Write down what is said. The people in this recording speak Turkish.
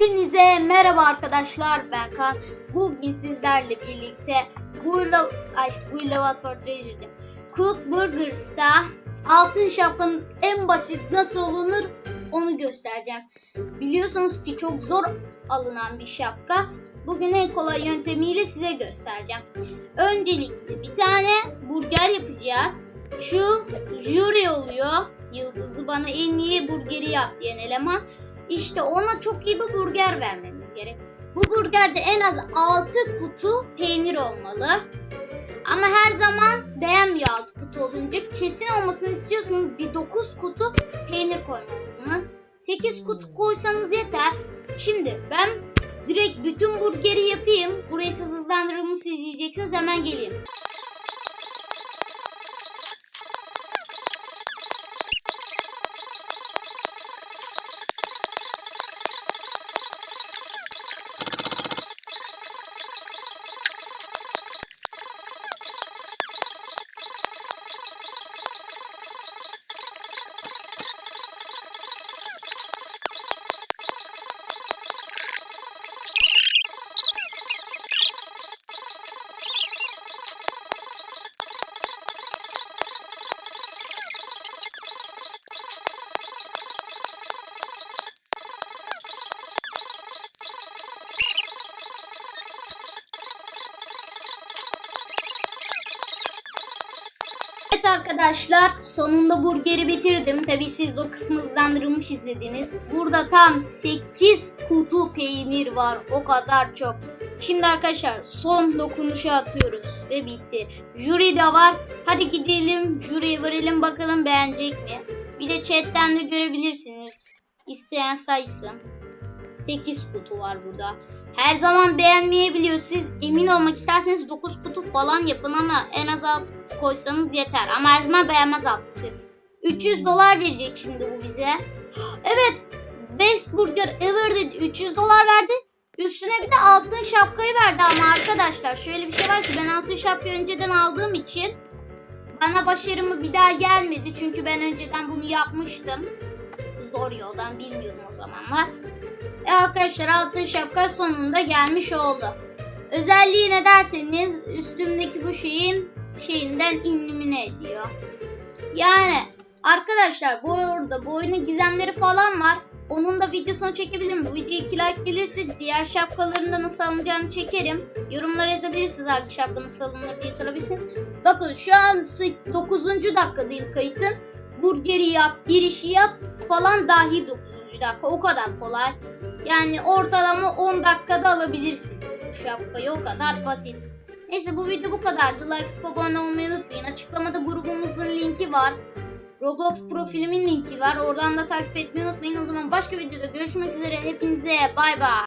Hepinize merhaba arkadaşlar ben Kaan. Bugün sizlerle birlikte Bulla ay Bulla Watford Treasure'de Cook Burgers'ta altın şapkanın en basit nasıl olunur onu göstereceğim. Biliyorsunuz ki çok zor alınan bir şapka. Bugün en kolay yöntemiyle size göstereceğim. Öncelikle bir tane burger yapacağız. Şu jüri oluyor. Yıldızı bana en iyi burgeri yap diyen eleman. İşte ona çok iyi bir burger vermemiz gerek. Bu burgerde en az 6 kutu peynir olmalı. Ama her zaman beğenmiyor 6 kutu olunca. Kesin olmasını istiyorsanız bir 9 kutu peynir koymalısınız. 8 kutu koysanız yeter. Şimdi ben direkt bütün burgeri yapayım. Burayı siz hızlandırılmış izleyeceksiniz. Hemen geleyim. Evet arkadaşlar sonunda burgeri bitirdim. Tabi siz o kısmı hızlandırılmış izlediniz. Burada tam 8 kutu peynir var. O kadar çok. Şimdi arkadaşlar son dokunuşu atıyoruz ve bitti. Jüri de var. Hadi gidelim jüriye verelim bakalım beğenecek mi? Bir de chatten de görebilirsiniz. İsteyen saysın. 8 kutu var burada. Her zaman beğenmeyebiliyor. Siz emin olmak isterseniz 9 kutu falan yapın ama en az 6 kutu koysanız yeter. Ama her zaman beğenmez 6 kutu. 300 dolar verecek şimdi bu bize. Evet. Best Burger Ever dedi. 300 dolar verdi. Üstüne bir de altın şapkayı verdi ama arkadaşlar şöyle bir şey var ki ben altın şapkayı önceden aldığım için bana başarımı bir daha gelmedi. Çünkü ben önceden bunu yapmıştım. Zor yoldan bilmiyordum o zamanlar. E arkadaşlar altın şapka sonunda gelmiş oldu. Özelliği ne derseniz üstümdeki bu şeyin şeyinden ilmine ediyor. Yani arkadaşlar bu arada bu oyunun gizemleri falan var. Onun da videosunu çekebilirim. Bu video 2 like gelirse diğer şapkaların da nasıl alınacağını çekerim. Yorumlara yazabilirsiniz hangi şapka nasıl alınır diye sorabilirsiniz. Bakın şu an 9. dakikadayım kayıtın. Burgeri yap, girişi yap falan dahi 9. dakika. O kadar kolay. Yani ortalama 10 dakikada alabilirsiniz bu şapkayı. O kadar basit. Neyse bu video bu kadardı. Like atıp abone olmayı unutmayın. Açıklamada grubumuzun linki var. Roblox profilimin linki var. Oradan da takip etmeyi unutmayın. O zaman başka videoda görüşmek üzere. Hepinize bay bay.